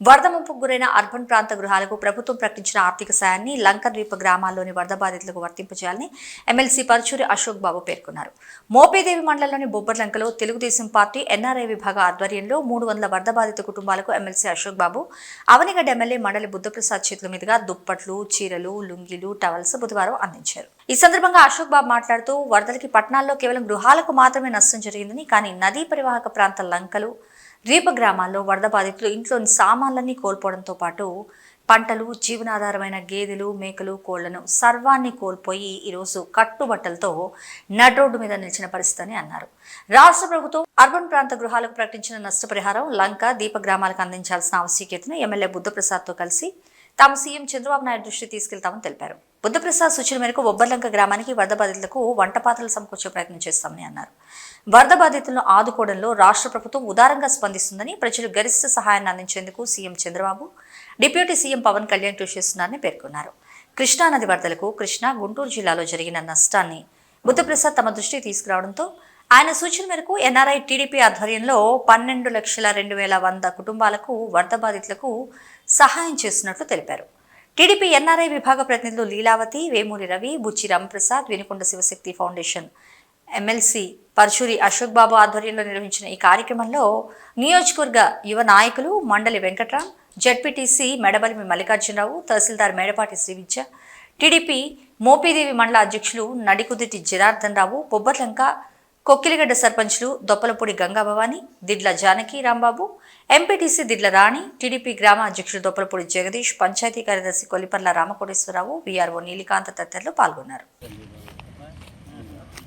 వరద ముంపుకు గురైన అర్బన్ ప్రాంత గృహాలకు ప్రభుత్వం ప్రకటించిన ఆర్థిక సాయాన్ని లంక ద్వీప గ్రామాల్లోని వరద బాధితులకు వర్తింపజేయాలని ఎమ్మెల్సీ పరుచూరి అశోక్ బాబు పేర్కొన్నారు. మోపేదేవి మండలంలోని బొబ్బర్లంకలో తెలుగుదేశం పార్టీ ఎన్ఆర్ఐ విభాగ ఆధ్వర్యంలో మూడు వందల వరద బాధిత కుటుంబాలకు ఎమ్మెల్సీ అశోక్ బాబు అవనిగడ్డ ఎమ్మెల్యే మండలి బుద్ధప్రసాద్ చేతుల మీదుగా దుప్పట్లు చీరలు లుంగీలు టవల్స్ బుధవారం అందించారు. ఈ సందర్భంగా అశోక్ బాబు మాట్లాడుతూ వరదలకి పట్టణాల్లో కేవలం గృహాలకు మాత్రమే నష్టం జరిగిందని కానీ నదీ పరివాహక ప్రాంత లంకలు ద్వీప గ్రామాల్లో వరద బాధితులు ఇంట్లోని సామాన్లన్నీ కోల్పోవడంతో పాటు పంటలు జీవనాధారమైన గేదెలు మేకలు కోళ్ళను సర్వాన్ని కోల్పోయి ఈరోజు కట్టుబట్టలతో నడ్రోడ్డు మీద నిలిచిన పరిస్థితి అని అన్నారు. రాష్ట్ర ప్రభుత్వం అర్బన్ ప్రాంత గృహాలకు ప్రకటించిన నష్టపరిహారం లంక దీప గ్రామాలకు అందించాల్సిన ఆవశ్యకతను ఎమ్మెల్యే బుద్ధప్రసాద్తో కలిసి తాము సీఎం చంద్రబాబు నాయుడు దృష్టి తీసుకెళ్తామని తెలిపారు. బుద్ధప్రసాద్ సూచన మేరకు బొబ్బర్లంక గ్రామానికి వరద బాధితులకు వంట పాత్రలు సమకూర్చే ప్రయత్నం చేస్తామని అన్నారు. వరద బాధితులను ఆదుకోవడంలో రాష్ట్ర ప్రభుత్వం ఉదారంగా స్పందిస్తుందని ప్రజలు గరిష్ట సహాయాన్ని అందించేందుకు CM Chandrababu deputy CM Pawan Kalyan కృషి చేస్తున్నారని పేర్కొన్నారు. కృష్ణానది వరదలకు కృష్ణా గుంటూరు జిల్లాలో జరిగిన నష్టాన్ని బుద్ధప్రసాద్ తమ దృష్టికి తీసుకురావడంతో ఆయన సూచన మేరకు ఎన్ఆర్ఐ టీడీపీ ఆధ్వర్యంలో పన్నెండు లక్షల రెండు వేల వంద కుటుంబాలకు వరద బాధితులకు సహాయం చేస్తున్నట్లు తెలిపారు. టీడీపీ ఎన్ఆర్ఐ విభాగ ప్రతినిధులు లీలావతి వేమూరి రవి బుచ్చి రామప్రసాద్ వినుకొండ శివశక్తి ఫౌండేషన్ ఎమ్మెల్సీ పరశూరి అశోక్ బాబు ఆధ్వర్యంలో నిర్వహించిన ఈ కార్యక్రమంలో నియోజకవర్గ యువ నాయకులు మండలి వెంకట్రామ్ జడ్పీటీసీ మెడబలిమి మల్లికార్జునరావు తహసీల్దార్ మేడపాటి శ్రీవిద్య టీడీపీ మోపీదేవి మండల అధ్యక్షులు నడికుదిటి జనార్దన్ రావు బొబ్బర్లంక కొక్కిలిగడ్డ సర్పంచ్లు దొప్పలపూడి గంగాభవాని దిడ్ల జానకి రాంబాబు ఎంపీటీసీ దిడ్ల రాణి టీడీపీ గ్రామ అధ్యక్షులు దొప్పలపూడి జగదీష్ పంచాయతీ కార్యదర్శి కొలిపర్ల రామకోటేశ్వరరావు వీఆర్ఓ నీలికాంత తదితరులు పాల్గొన్నారు.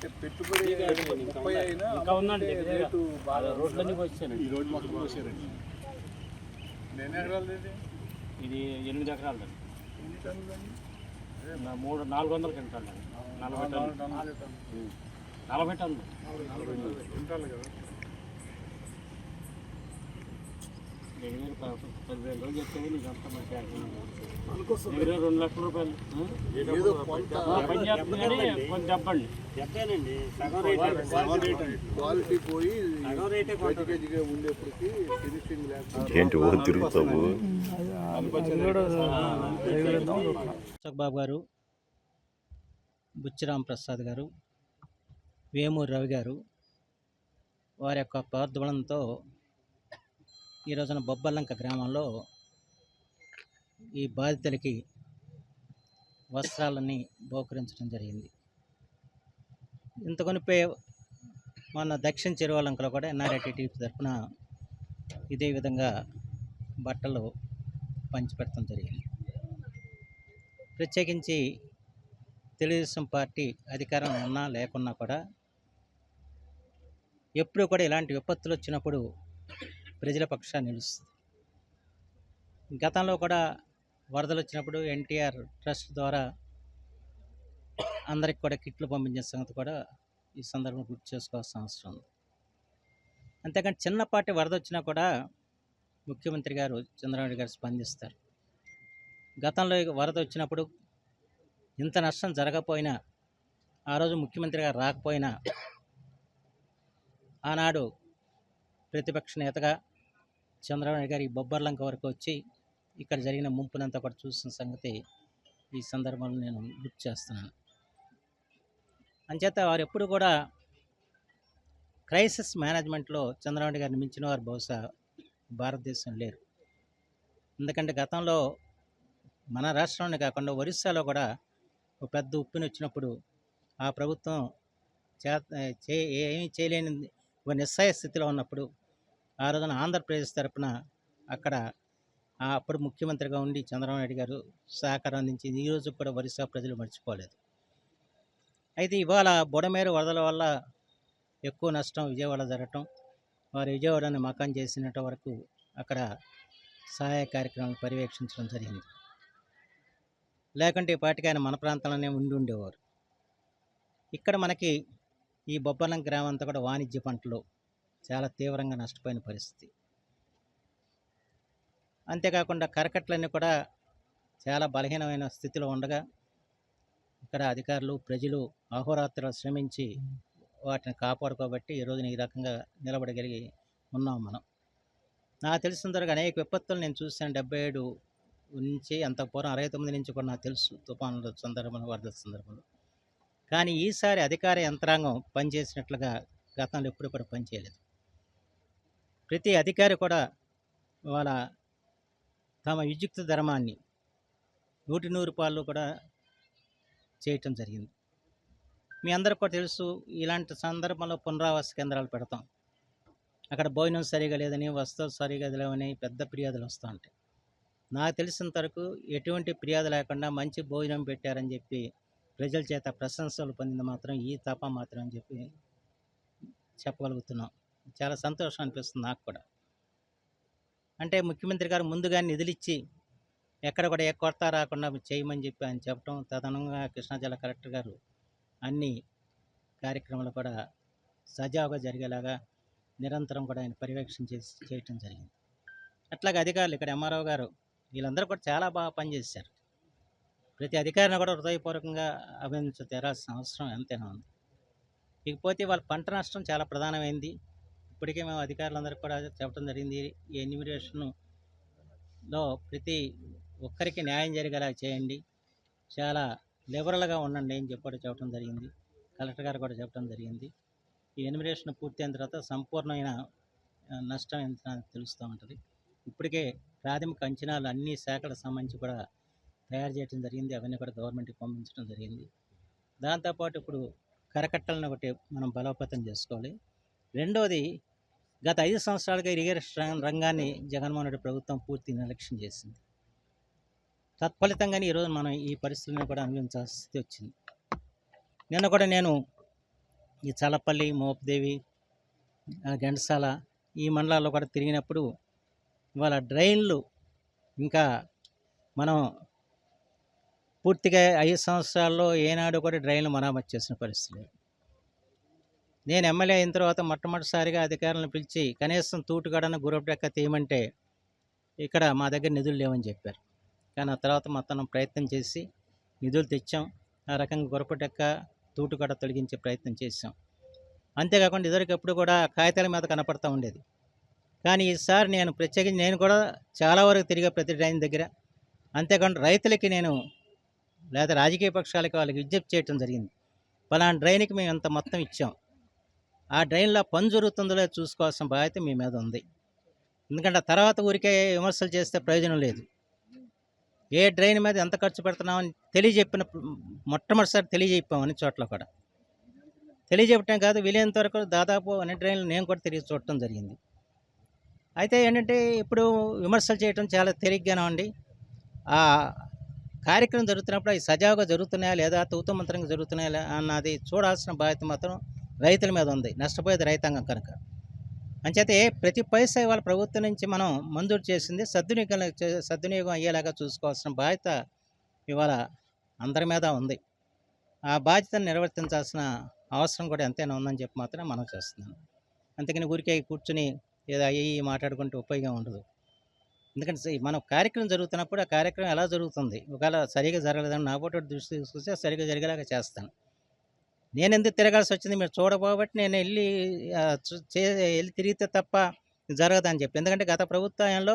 అంటే పెట్టుబడి ముప్పై అయినా రేటు బాగా రోడ్లన్నీ వచ్చానండి ఈ రోజు మొత్తం ఎన్ని ఎకరాలు ఇది ఇది ఎనిమిది ఎకరాలు ఎన్ని టన్నులు మూడు నాలుగు వందల క్వింటాలు నలభై ఉం. నలభై టన్నులు. నలభై టన్నులు క్వింటాలు కదా. దగ్గర పదివేల రోజులు నీకు అంత మంచి దగ్గర రెండు లక్షల రూపాయలు ఉండేప్పటికి ఫినిషింగ్ ఏంటి ఓ తిరుగుతావు? బాబు గారు బుచ్చిరామ్ ప్రసాద్ గారు వేమూరి రవి గారు వారి యొక్క ప్రోద్బలంతో ఈ రోజున బొబ్బల్లంక గ్రామంలో ఈ బాధితులకి వస్త్రాలని బహుకరించడం జరిగింది. ఇంత కొనిపే మొన్న దక్షిణ చెరువలంకలో కూడా ఎన్ఆర్ఐటీ తరఫున ఇదే విధంగా బట్టలు పంచిపెట్టడం జరిగింది. ప్రత్యేకించి తెలుగుదేశం పార్టీ అధికారం ఉన్నా లేకున్నా కూడా ఎప్పుడూ కూడా ఇలాంటి విపత్తులు వచ్చినప్పుడు ప్రజల పక్షాన్ని నిలుస్తుంది. గతంలో కూడా వరదలు వచ్చినప్పుడు ఎన్టీఆర్ ట్రస్ట్ ద్వారా అందరికి కూడా కిట్లు పంపించే సంగతి కూడా ఈ సందర్భం గుర్తు చేసుకోవాల్సిన అవసరం ఉంది. అంతేకాని చిన్నపాటి వరద వచ్చినా కూడా ముఖ్యమంత్రి గారు చంద్రబాబు గారు స్పందిస్తారు. గతంలో వరద వచ్చినప్పుడు ఇంత నష్టం జరగకపోయినా ఆ రోజు ముఖ్యమంత్రి గారు రాకపోయినా ఆనాడు ప్రతిపక్ష నేతగా చంద్రబాబు నాయుడు గారు ఈ బొబ్బర్లంక వరకు వచ్చి ఇక్కడ జరిగిన ముంపునంతా కూడా చూసిన సంగతి ఈ సందర్భంలో నేను గుర్తు చేస్తున్నాను. అంచేత వారు ఎప్పుడు కూడా క్రైసిస్ మేనేజ్మెంట్లో చంద్రబాబు గారిని మించిన వారు బహుశా భారతదేశం లేరు. ఎందుకంటే గతంలో మన రాష్ట్రంలోనే కాకుండా ఒరిస్సాలో కూడా ఒక పెద్ద ఉప్పుని వచ్చినప్పుడు ఆ ప్రభుత్వం చే ఏమీ చేయలేని ఒక నిస్సాయ స్థితిలో ఉన్నప్పుడు ఆ రోజున ఆంధ్రప్రదేశ్ తరపున అక్కడ అప్పుడు ముఖ్యమంత్రిగా ఉండి చంద్రబాబు నాయుడు గారు సహకారం అందించి ఈరోజు కూడా ఒరిస్సా ప్రజలు మర్చిపోలేదు. అయితే ఇవాళ బుడమేరు వరదల వల్ల ఎక్కువ నష్టం విజయవాడ జరగటం వారు విజయవాడని మకాన్ చేసినట్టు వరకు అక్కడ సహాయ కార్యక్రమాలు పర్యవేక్షించడం జరిగింది. లేకుంటే ఈ ఆయన మన ప్రాంతంలోనే ఉండి ఉండేవారు. ఇక్కడ మనకి ఈ బొబ్బలం గ్రామం అంతా కూడా వాణిజ్య పంటలు చాలా తీవ్రంగా నష్టపోయిన పరిస్థితి. అంతేకాకుండా కరకట్లన్నీ కూడా చాలా బలహీనమైన స్థితిలో ఉండగా ఇక్కడ అధికారులు ప్రజలు అహోరాత్రులు శ్రమించి వాటిని కాపాడుకోబట్టి ఈ రోజున ఈ రకంగా నిలబడగలిగి ఉన్నాం మనం. నాకు తెలిసిన తర్వాత అనేక విపత్తులు నేను చూశాను. డెబ్బై ఏడు నుంచి అంత పూర్వం అరవై తొమ్మిది నుంచి కూడా నాకు తెలుసు తుఫానుల సందర్భంలో వరద సందర్భంలో. కానీ ఈసారి అధికార యంత్రాంగం పనిచేసినట్లుగా గతంలో ఎప్పుడు కూడా పనిచేయలేదు. ప్రతి అధికారి కూడా వాళ్ళ తమ విద్యుక్త ధర్మాన్ని నూటి నూరు పాళ్ళు కూడా చేయటం జరిగింది. మీ అందరికి కూడా తెలుసు ఇలాంటి సందర్భంలో పునరావాస కేంద్రాలు పెడతాం. అక్కడ భోజనం సరిగా లేదని వస్తువులు సరిగా లేవని పెద్ద ఫిర్యాదులు వస్తూ ఉంటాయి. నాకు తెలిసినంత వరకు ఎటువంటి ఫిర్యాదు లేకుండా మంచి భోజనం పెట్టారని చెప్పి ప్రజల చేత ప్రశంసలు పొందింది మాత్రం ఈ తప మాత్రం అని చెప్పి చెప్పగలుగుతున్నాం. చాలా సంతోషం అనిపిస్తుంది నాకు కూడా. అంటే ముఖ్యమంత్రి గారు ముందుగా నిధులిచ్చి ఎక్కడ కూడా ఏ కొరత రాకుండా చేయమని చెప్పి ఆయన చెప్పడం తదనంగా కృష్ణా జిల్లా కలెక్టర్ గారు అన్ని కార్యక్రమాలు కూడా సజావుగా జరిగేలాగా నిరంతరం కూడా ఆయన పర్యవేక్షణ చేసి చేయటం జరిగింది. అట్లాగే అధికారులు ఇక్కడ ఎంఆర్ఓ గారు వీళ్ళందరూ కూడా చాలా బాగా పనిచేశారు. ప్రతి అధికారిని కూడా హృదయపూర్వకంగా అభినందించ తెరాల్సిన అవసరం ఎంతైనా ఉంది. ఇకపోతే వాళ్ళ పంట నష్టం చాలా ప్రధానమైంది. ఇప్పటికే మేము అధికారులందరికీ కూడా చెప్పడం జరిగింది. ఈ ఎన్యూమినేషన్లో ప్రతి ఒక్కరికి న్యాయం జరిగేలా చేయండి. చాలా లిబరల్గా ఉండండి అని చెప్పి చెప్పడం జరిగింది. కలెక్టర్ గారు కూడా చెప్పడం జరిగింది. ఈ ఎన్యూమినేషన్ పూర్తయిన తర్వాత సంపూర్ణమైన నష్టం ఎంత తెలుస్తూ ఉంటుంది. ఇప్పటికే ప్రాథమిక అంచనాలు అన్ని శాఖలకు సంబంధించి కూడా తయారు చేయడం జరిగింది. అవన్నీ కూడా గవర్నమెంట్కి పంపించడం జరిగింది. దాంతోపాటు ఇప్పుడు కరకట్టలను ఒకటి మనం బలోపేతం చేసుకోవాలి. రెండోది గత ఐదు సంవత్సరాలుగా ఇరిగేషన్ రంగాన్ని జగన్మోహన్ రెడ్డి ప్రభుత్వం పూర్తి నిర్లక్ష్యం చేసింది. తత్ఫలితంగానే ఈరోజు మనం ఈ పరిస్థితులను కూడా అనుభవించాల్సి వచ్చింది. నిన్న కూడా నేను ఈ చలపల్లి మోపదేవి ఆ, ఘంటసాల ఈ మండలాల్లో కూడా తిరిగినప్పుడు ఇవాళ డ్రైన్లు ఇంకా మనం పూర్తిగా ఐదు సంవత్సరాల్లో ఏనాడు కూడా డ్రైన్లు మరామతి చేసిన పరిస్థితి లేదు. నేను ఎమ్మెల్యే అయిన తర్వాత మొట్టమొదటిసారిగా అధికారులను పిలిచి కనీసం తూటుగడన గురపడెక్క తీయమంటే ఇక్కడ మా దగ్గర నిధులు లేవని చెప్పారు. కానీ ఆ తర్వాత మొత్తం ప్రయత్నం చేసి నిధులు తెచ్చాం. ఆ రకంగా గురపటెక్క తూటుగడ తొలగించే ప్రయత్నం చేసాం అంతేకాకుండా ఇదివరకప్పుడు కూడా కాగితాల మీద కనపడతా ఉండేది. కానీ ఈసారి నేను ప్రత్యేకించి నేను కూడా చాలా వరకు తిరిగా ప్రతి డ్రైన్ దగ్గర అంతేకాకుండా రైతులకి నేను లేదా రాజకీయ పక్షాలకి వాళ్ళకి విజ్ఞప్తి చేయడం జరిగింది. పలానా డ్రైన్కి మేము ఇంత మొత్తం ఇచ్చాం. ఆ డ్రైన్లో పని జరుగుతుందో లేదో చూసుకోవాల్సిన బాధ్యత మీ మీద ఉంది. ఎందుకంటే ఆ తర్వాత ఊరికే విమర్శలు చేస్తే ప్రయోజనం లేదు. ఏ డ్రైన్ మీద ఎంత ఖర్చు పెడుతున్నామని తెలియజెప్పిన మొట్టమొదటిసారి తెలియజెప్పాం అన్ని చోట్ల కూడా. తెలియజెప్పటం కాదు వీలైనంత వరకు దాదాపు అన్ని డ్రైన్లు నేను కూడా తిరిగి చూడటం జరిగింది. అయితే ఏంటంటే ఇప్పుడు విమర్శలు చేయటం చాలా తేలిగ్గానే ఉండి ఆ కార్యక్రమం జరుగుతున్నప్పుడు అవి సజావుగా జరుగుతున్నాయా లేదా తూతమంత్రంగా జరుగుతున్నాయా అన్నది చూడాల్సిన బాధ్యత మాత్రం రైతుల మీద ఉంది నష్టపోయేది రైతాంగం కనుక. అంచేతే ప్రతి పైసా ఇవాళ ప్రభుత్వం నుంచి మనం మంజూరు చేసింది సద్వినియోగం సద్వినియోగం అయ్యేలాగా చూసుకోవాల్సిన బాధ్యత ఇవాళ అందరి మీద ఉంది. ఆ బాధ్యతను నిర్వర్తించాల్సిన అవసరం కూడా ఎంతైనా ఉందని చెప్పి మాత్రం మనం చేస్తున్నాను అందుకని ఊరికే కూర్చుని ఏదో అయ్యి మాట్లాడుకుంటే ఉపయోగం ఉండదు. ఎందుకంటే మనం కార్యక్రమం జరుగుతున్నప్పుడు ఆ కార్యక్రమం ఎలా జరుగుతుంది? ఒకవేళ సరిగా జరగలేదని నా పోటీ దృష్టి తీసుకొస్తే సరిగా జరిగేలాగా చేస్తాను. నేను ఎందుకు తిరగాల్సి వచ్చింది? మీరు చూడబోబట్టి నేను వెళ్ళి చే వెళ్ళి తిరిగితే తప్ప జరగదని చెప్పి. ఎందుకంటే గత ప్రభుత్వంలో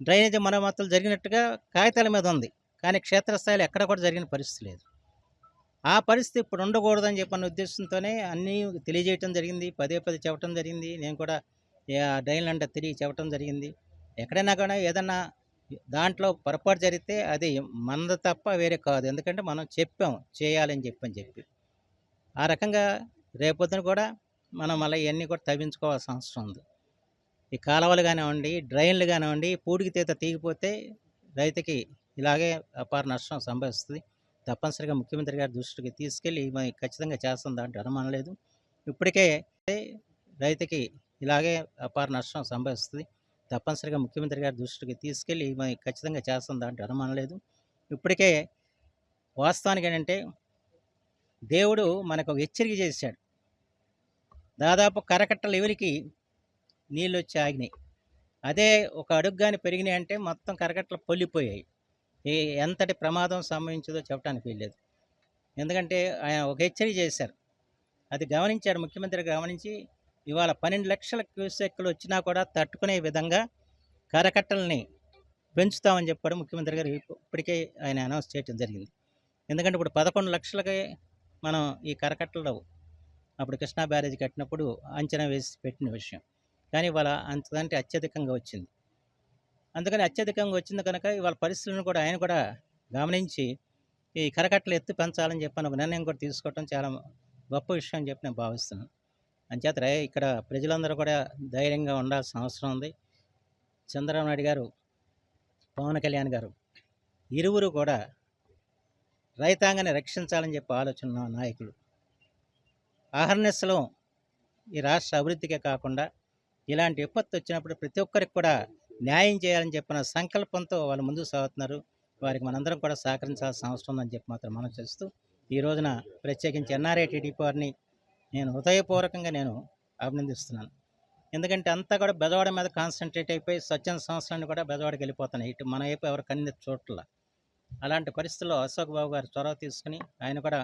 డ్రైనేజీ మరమ్మతులు జరిగినట్టుగా కాగితాల మీద ఉంది. కానీ క్షేత్రస్థాయిలో ఎక్కడ కూడా జరిగిన పరిస్థితి లేదు. ఆ పరిస్థితి ఇప్పుడు ఉండకూడదని చెప్పిన ఉద్దేశంతోనే అన్నీ తెలియజేయటం జరిగింది. పదే పదే చెప్పడం జరిగింది. నేను కూడా డ్రైన్లు అంటే తిరిగి చెప్పడం జరిగింది. ఎక్కడైనా కూడా ఏదన్నా దాంట్లో పొరపాటు జరిగితే అది మనది తప్ప వేరే కాదు. ఎందుకంటే మనం చెప్పాం చేయాలని చెప్పని చెప్పి. ఆ రకంగా రేపొద్దున కూడా మనం మళ్ళీ ఇవన్నీ కూడా తవ్వించుకోవాల్సిన అవసరం ఉంది. ఈ కాలువలు కానివ్వండి డ్రైన్లు కానివ్వండి పూడికి తీత తీగిపోతే రైతుకి ఇలాగే అపార నష్టం సంభవిస్తుంది. తప్పనిసరిగా ముఖ్యమంత్రి గారి దృష్టికి తీసుకెళ్ళి మరి ఖచ్చితంగా చేస్తాం దాంట్లో అనుమానం లేదు. ఇప్పటికే రైతుకి ఇలాగే అపార నష్టం సంభవిస్తుంది. తప్పనిసరిగా ముఖ్యమంత్రి గారి దృష్టికి తీసుకెళ్ళి మరి ఖచ్చితంగా చేస్తాం దాంట్లో అనుమానం లేదు. ఇప్పటికే వాస్తవానికి ఏంటంటే దేవుడు మనకు ఒక హెచ్చరిక చేశాడు. దాదాపు కరకట్ట లెవెల్కి నీళ్ళు వచ్చి ఆగినాయి. అదే ఒక అడుగు కానీ పెరిగినాయి అంటే మొత్తం కరకట్టలు పొల్లిపోయాయి. ఎంతటి ప్రమాదం సంభవించదో చెప్పడానికి వీల్లేదు. ఎందుకంటే ఆయన ఒక హెచ్చరిక చేశారు. అది గమనించాడు ముఖ్యమంత్రి గమనించి ఇవాళ పన్నెండు లక్షల క్యూసెక్లు వచ్చినా కూడా తట్టుకునే విధంగా కరకట్టల్ని పెంచుతామని చెప్పాడు ముఖ్యమంత్రి గారు. ఇప్పటికే ఆయన అనౌన్స్ చేయడం జరిగింది. ఎందుకంటే ఇప్పుడు పదకొండు లక్షలకి మనం ఈ కరకట్టలు అప్పుడు కృష్ణా బ్యారేజ్ కట్టినప్పుడు అంచనా వేసి పెట్టిన విషయం. కానీ ఇవాళ అంతదంటే అత్యధికంగా వచ్చింది. అందుకని అత్యధికంగా వచ్చింది కనుక ఇవాళ పరిస్థితులను కూడా ఆయన కూడా గమనించి ఈ కరకట్టలు ఎత్తు పెంచాలని చెప్పని ఒక నిర్ణయం కూడా తీసుకోవడం చాలా గొప్ప విషయం అని చెప్పి నేను భావిస్తున్నాను. అంచేత ఇక్కడ ప్రజలందరూ కూడా ధైర్యంగా ఉండాల్సిన అవసరం ఉంది. చంద్రబాబు నాయుడు గారు పవన్ కళ్యాణ్ గారు ఇరువురు కూడా రైతాంగాన్ని రక్షించాలని చెప్పి ఆలోచన నాయకులు. ఆహర్నిశలో ఈ రాష్ట్ర అభివృద్ధికే కాకుండా ఇలాంటి విపత్తు వచ్చినప్పుడు ప్రతి ఒక్కరికి కూడా న్యాయం చేయాలని చెప్పిన సంకల్పంతో వాళ్ళు ముందుకు సాగుతున్నారు. వారికి మనందరం కూడా సహకరించాల్సిన అవసరం ఉందని చెప్పి మాత్రం మనం చేస్తూ ఈ రోజున ప్రత్యేకించి ఎన్ఆర్ఏ టీడీపీ వారిని నేను హృదయపూర్వకంగా నేను అభినందిస్తున్నాను. ఎందుకంటే అంతా కూడా బెదవాడ మీద కాన్సన్ట్రేట్ అయిపోయి స్వచ్ఛంద సంస్థలన్నీ కూడా బెదవాడకి వెళ్ళిపోతున్నాయి. ఇటు మన వైపు ఎవరు కన్నీ చోట్ల అలాంటి పరిస్థితుల్లో అశోక్ బాబు గారు చొరవ తీసుకుని ఆయన కూడా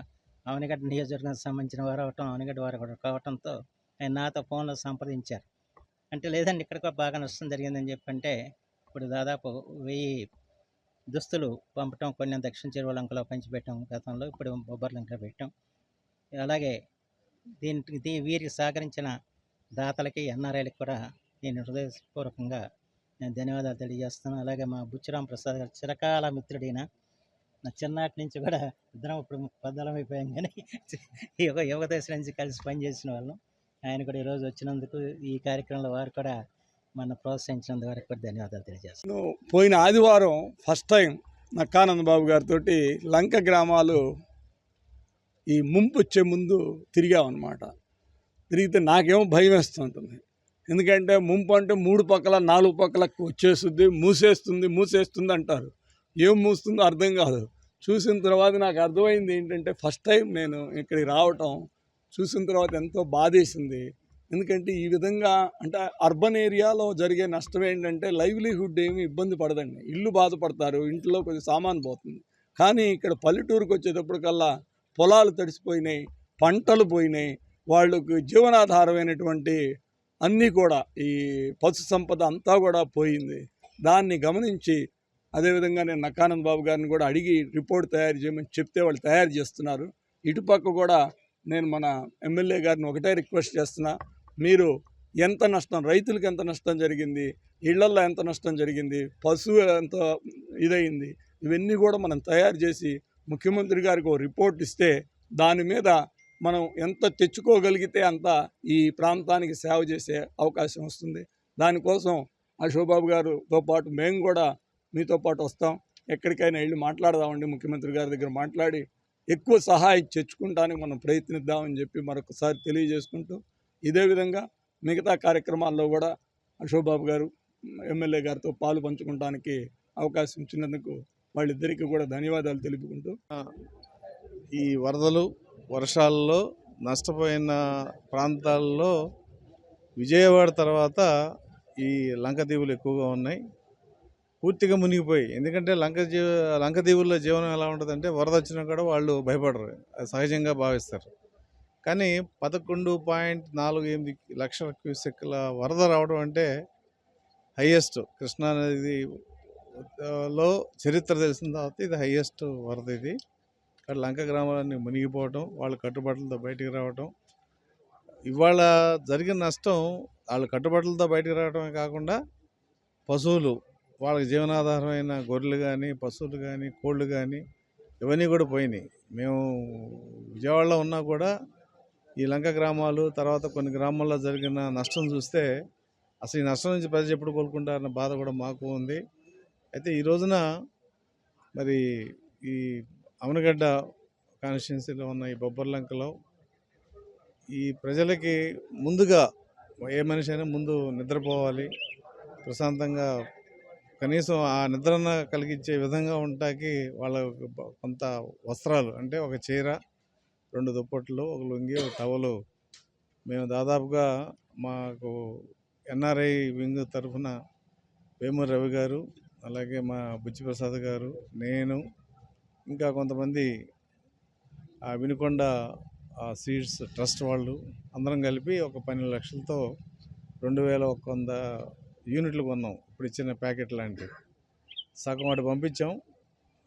అవనిగడ్డ నియోజకవర్గానికి సంబంధించిన వారు అవటం అవనిగడ్డ వారు కూడా కావటంతో ఆయన నాతో ఫోన్లో సంప్రదించారు. అంటే లేదండి ఇక్కడ కూడా బాగా నష్టం జరిగిందని చెప్పంటే ఇప్పుడు దాదాపు వెయ్యి దుస్తులు పంపటం కొన్ని దక్షిణ చెరువులంకలో పంచిపెట్టాం గతంలో ఇప్పుడు బొబ్బర్లంకలో పెట్టాం. అలాగే దీనికి దీ వీరికి సహకరించిన దాతలకి ఎన్ఆర్ఐలకి కూడా నేను హృదయపూర్వకంగా నేను ధన్యవాదాలు తెలియజేస్తాను అలాగే మా బుచ్చిరామ్ ప్రసాద్ గారు చిరకాల మిత్రుడైన నా చిన్నటి నుంచి కూడా ఇద్దరం ఇప్పుడు పెద్దలం అయిపోయాం కానీ యువ యువత నుంచి కలిసి పనిచేసిన వాళ్ళం. ఆయన కూడా ఈరోజు వచ్చినందుకు ఈ కార్యక్రమంలో వారు కూడా మన ప్రోత్సహించినందుకు వారికి కూడా ధన్యవాదాలు తెలియజేస్తాను పోయిన ఆదివారం ఫస్ట్ టైం నక్కానంద బాబు గారితో లంక గ్రామాలు ఈ ముంపు వచ్చే ముందు తిరిగామన్నమాట. తిరిగితే నాకేమో భయం వేస్తుంటుంది ఎందుకంటే ముంపు అంటే మూడు పక్కల నాలుగు పక్కల వచ్చేస్తుంది మూసేస్తుంది మూసేస్తుంది అంటారు ఏం మూస్తుందో అర్థం కాదు. చూసిన తర్వాత నాకు అర్థమైంది ఏంటంటే ఫస్ట్ టైం నేను ఇక్కడికి రావటం చూసిన తర్వాత ఎంతో బాధేసింది. ఎందుకంటే ఈ విధంగా అంటే అర్బన్ ఏరియాలో జరిగే నష్టం ఏంటంటే లైవ్లీహుడ్ ఏమి ఇబ్బంది పడదండి. ఇల్లు బాధపడతారు ఇంట్లో కొద్ది సామాన్ పోతుంది. కానీ ఇక్కడ పల్లెటూరుకు వచ్చేటప్పటికల్లా పొలాలు తడిసిపోయినాయి పంటలు పోయినాయి వాళ్ళకు జీవనాధారమైనటువంటి అన్నీ కూడా ఈ పశు సంపద అంతా కూడా పోయింది. దాన్ని గమనించి అదేవిధంగా నేను నక్కానంద్ బాబు గారిని కూడా అడిగి రిపోర్ట్ తయారు చేయమని చెప్తే వాళ్ళు తయారు చేస్తున్నారు. ఇటుపక్క కూడా నేను మన ఎమ్మెల్యే గారిని ఒకటే రిక్వెస్ట్ చేస్తున్నా. మీరు ఎంత నష్టం రైతులకు ఎంత నష్టం జరిగింది ఇళ్ళల్లో ఎంత నష్టం జరిగింది పశువు ఎంత ఇదయింది ఇవన్నీ కూడా మనం తయారు చేసి ముఖ్యమంత్రి గారికి ఒక రిపోర్ట్ ఇస్తే దాని మీద మనం ఎంత తెచ్చుకోగలిగితే అంత ఈ ప్రాంతానికి సేవ చేసే అవకాశం వస్తుంది. దానికోసం అశోక్ గారుతో పాటు మేము కూడా మీతో పాటు వస్తాం. ఎక్కడికైనా వెళ్ళి మాట్లాడదామండి. ముఖ్యమంత్రి గారి దగ్గర మాట్లాడి ఎక్కువ సహాయం తెచ్చుకుంటానికి మనం ప్రయత్నిద్దామని చెప్పి మరొకసారి తెలియజేసుకుంటూ ఇదే విధంగా మిగతా కార్యక్రమాల్లో కూడా అశోక్ గారు ఎమ్మెల్యే గారితో పాలు పంచుకోవడానికి అవకాశం ఇచ్చినందుకు వాళ్ళిద్దరికీ కూడా ధన్యవాదాలు తెలుపుకుంటూ ఈ వరదలు వర్షాల్లో నష్టపోయిన ప్రాంతాల్లో విజయవాడ తర్వాత ఈ లంక దీవులు ఎక్కువగా ఉన్నాయి. పూర్తిగా మునిగిపోయి ఎందుకంటే లంక జీవ లంకదీవుల్లో జీవనం ఎలా ఉంటుందంటే వరద వచ్చినా కూడా వాళ్ళు భయపడరు. అది సహజంగా భావిస్తారు. కానీ పదకొండు పాయింట్ నాలుగు ఎనిమిది లక్షల క్యూసెక్ల వరద రావడం అంటే హయ్యెస్ట్ కృష్ణానది లో చరిత్ర తెలిసిన తర్వాత ఇది హయ్యెస్ట్ వరద ఇది. అక్కడ లంక గ్రామాలన్నీ మునిగిపోవటం వాళ్ళు కట్టుబాట్లతో బయటికి రావటం. ఇవాళ జరిగిన నష్టం వాళ్ళు కట్టుబాట్లతో బయటికి రావడమే కాకుండా పశువులు వాళ్ళకి జీవనాధారమైన గొర్రెలు కానీ పశువులు కానీ కోళ్ళు కానీ ఇవన్నీ కూడా పోయినాయి. మేము విజయవాడలో ఉన్నా కూడా ఈ లంక గ్రామాలు తర్వాత కొన్ని గ్రామాల్లో జరిగిన నష్టం చూస్తే అసలు ఈ నష్టం నుంచి ప్రజలు ఎప్పుడు కోలుకుంటారన్న బాధ కూడా మాకు ఉంది. అయితే ఈ రోజున మరి ఈ అమనగడ్డ కాన్స్టిట్యున్సీలో ఉన్న ఈ బొబ్బర్లంకలో ఈ ప్రజలకి ముందుగా ఏ మనిషి అయినా ముందు నిద్రపోవాలి. ప్రశాంతంగా కనీసం ఆ నిద్రన కలిగించే విధంగా ఉంటాకి వాళ్ళ కొంత వస్త్రాలు అంటే ఒక చీర రెండు దుప్పట్లు ఒక లుంగి ఒక టవలు. మేము దాదాపుగా మాకు ఎన్ఆర్ఐ వింగ్ తరఫున వేమూరి రవి గారు అలాగే మా బుచ్చిప్రసాద్ గారు నేను ఇంకా కొంతమంది ఆ వినుకొండ ఆ సీడ్స్ ట్రస్ట్ వాళ్ళు అందరం కలిపి ఒక పన్నెండు లక్షలతో రెండు వేల ఒక వంద యూనిట్లు కొన్నాం. ఇప్పుడు ఇచ్చిన ప్యాకెట్ లాంటివి. సగం అటు పంపించాం.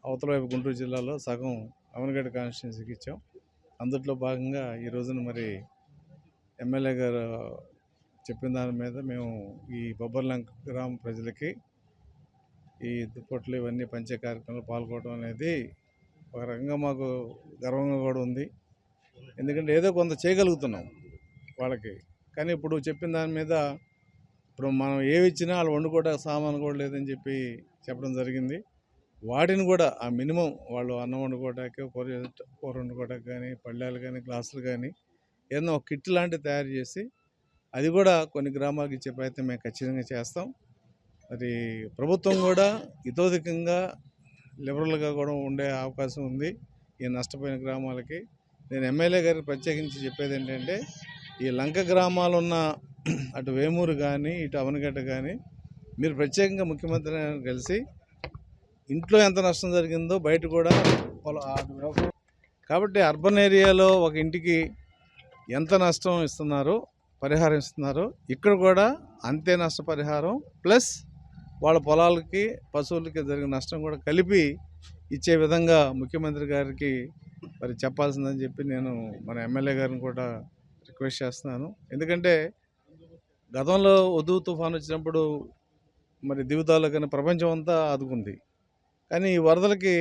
అవతల వైపు గుంటూరు జిల్లాలో సగం అమనగడ్డ కాన్స్టిట్యున్సీకి ఇచ్చాం. అందుట్లో భాగంగా ఈ రోజున మరి ఎమ్మెల్యే గారు చెప్పిన దాని మీద మేము ఈ బొబ్బర్లంక గ్రామ ప్రజలకి ఈ దుప్పట్లు ఇవన్నీ పంచే కార్యక్రమంలో పాల్గొనడం అనేది ఒక రకంగా మాకు గర్వంగా కూడా ఉంది. ఎందుకంటే ఏదో కొంత చేయగలుగుతున్నాం వాళ్ళకి. కానీ ఇప్పుడు చెప్పిన దాని మీద ఇప్పుడు మనం ఏవి ఇచ్చినా వాళ్ళు వండుకోవడానికి సామాను కూడా లేదని చెప్పి చెప్పడం జరిగింది. వాటిని కూడా ఆ మినిమం వాళ్ళు అన్నం వండుకోవడానికి కూర కూర వండుకోవడానికి కానీ పళ్ళాలు కానీ గ్లాసులు కానీ ఏదైనా ఒక కిట్ లాంటివి తయారు చేసి అది కూడా కొన్ని గ్రామాలకు ఇచ్చే ప్రయత్నం మేము ఖచ్చితంగా చేస్తాం. మరి ప్రభుత్వం కూడా ఇతోధికంగా లిబరల్గా కూడా ఉండే అవకాశం ఉంది ఈ నష్టపోయిన గ్రామాలకి. నేను ఎమ్మెల్యే గారికి ప్రత్యేకించి చెప్పేది ఏంటంటే ఈ లంక గ్రామాలు ఉన్న అటు వేమూరు కానీ ఇటు అవనగడ్డ కానీ మీరు ప్రత్యేకంగా ముఖ్యమంత్రి కలిసి ఇంట్లో ఎంత నష్టం జరిగిందో బయట కూడా కాబట్టి అర్బన్ ఏరియాలో ఒక ఇంటికి ఎంత నష్టం ఇస్తున్నారో పరిహారం ఇస్తున్నారో. ఇక్కడ కూడా అంతే నష్టపరిహారం ప్లస్ వాళ్ళ పొలాలకి పశువులకి జరిగిన నష్టం కూడా కలిపి ఇచ్చే విధంగా ముఖ్యమంత్రి గారికి మరి చెప్పాల్సిందని చెప్పి నేను మన ఎమ్మెల్యే గారిని కూడా రిక్వెస్ట్ చేస్తున్నాను. ఎందుకంటే గతంలో వధు తుఫాన్ వచ్చినప్పుడు మరి దివితాలు కానీ ప్రపంచం అంతా ఆదుకుంది. కానీ ఈ వరదలకి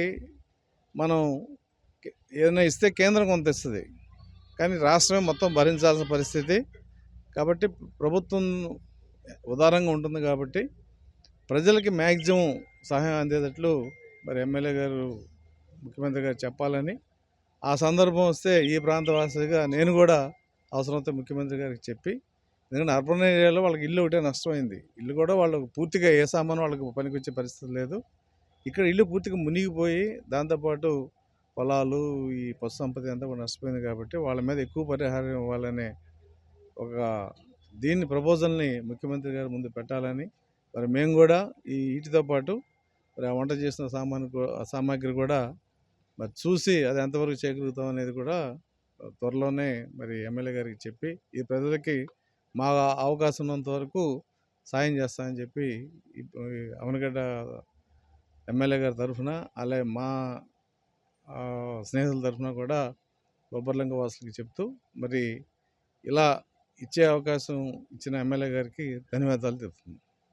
మనం ఏదైనా ఇస్తే కేంద్రం కొంత ఇస్తుంది. కానీ రాష్ట్రమే మొత్తం భరించాల్సిన పరిస్థితి. కాబట్టి ప్రభుత్వం ఉదారంగా ఉంటుంది కాబట్టి ప్రజలకి మ్యాక్సిమం సహాయం అందేటట్లు మరి ఎమ్మెల్యే గారు ముఖ్యమంత్రి గారు చెప్పాలని. ఆ సందర్భం వస్తే ఈ ప్రాంతవాసిగా నేను కూడా అవసరమైతే ముఖ్యమంత్రి గారికి చెప్పి ఎందుకంటే అర్బన్ ఏరియాలో వాళ్ళకి ఇల్లు ఒకటే నష్టమైంది. ఇల్లు కూడా వాళ్ళకు పూర్తిగా ఏ సామాను వాళ్ళకి పనికొచ్చే పరిస్థితి లేదు. ఇక్కడ ఇల్లు పూర్తిగా మునిగిపోయి దాంతోపాటు పొలాలు ఈ పశు సంపద అంతా కూడా నష్టపోయింది కాబట్టి వాళ్ళ మీద ఎక్కువ పరిహారం ఇవ్వాలనే ఒక దీన్ని ప్రపోజల్ని ముఖ్యమంత్రి గారి ముందు పెట్టాలని మరి మేము కూడా ఈ వీటితో పాటు మరి ఆ వంట చేసిన సామాను సామాగ్రి కూడా మరి చూసి అది ఎంతవరకు చేయగలుగుతాం అనేది కూడా త్వరలోనే మరి ఎమ్మెల్యే గారికి చెప్పి ఈ ప్రజలకి మా అవకాశం ఉన్నంత వరకు సాయం చేస్తామని చెప్పి అవనగడ్డ ఎమ్మెల్యే గారి తరఫున అలాగే మా స్నేహితుల తరఫున కూడా బొబ్బర్లంక వాసులకి చెప్తూ మరి ఇలా ఇచ్చే అవకాశం ఇచ్చిన ఎమ్మెల్యే గారికి ధన్యవాదాలు తెలుపుతుంది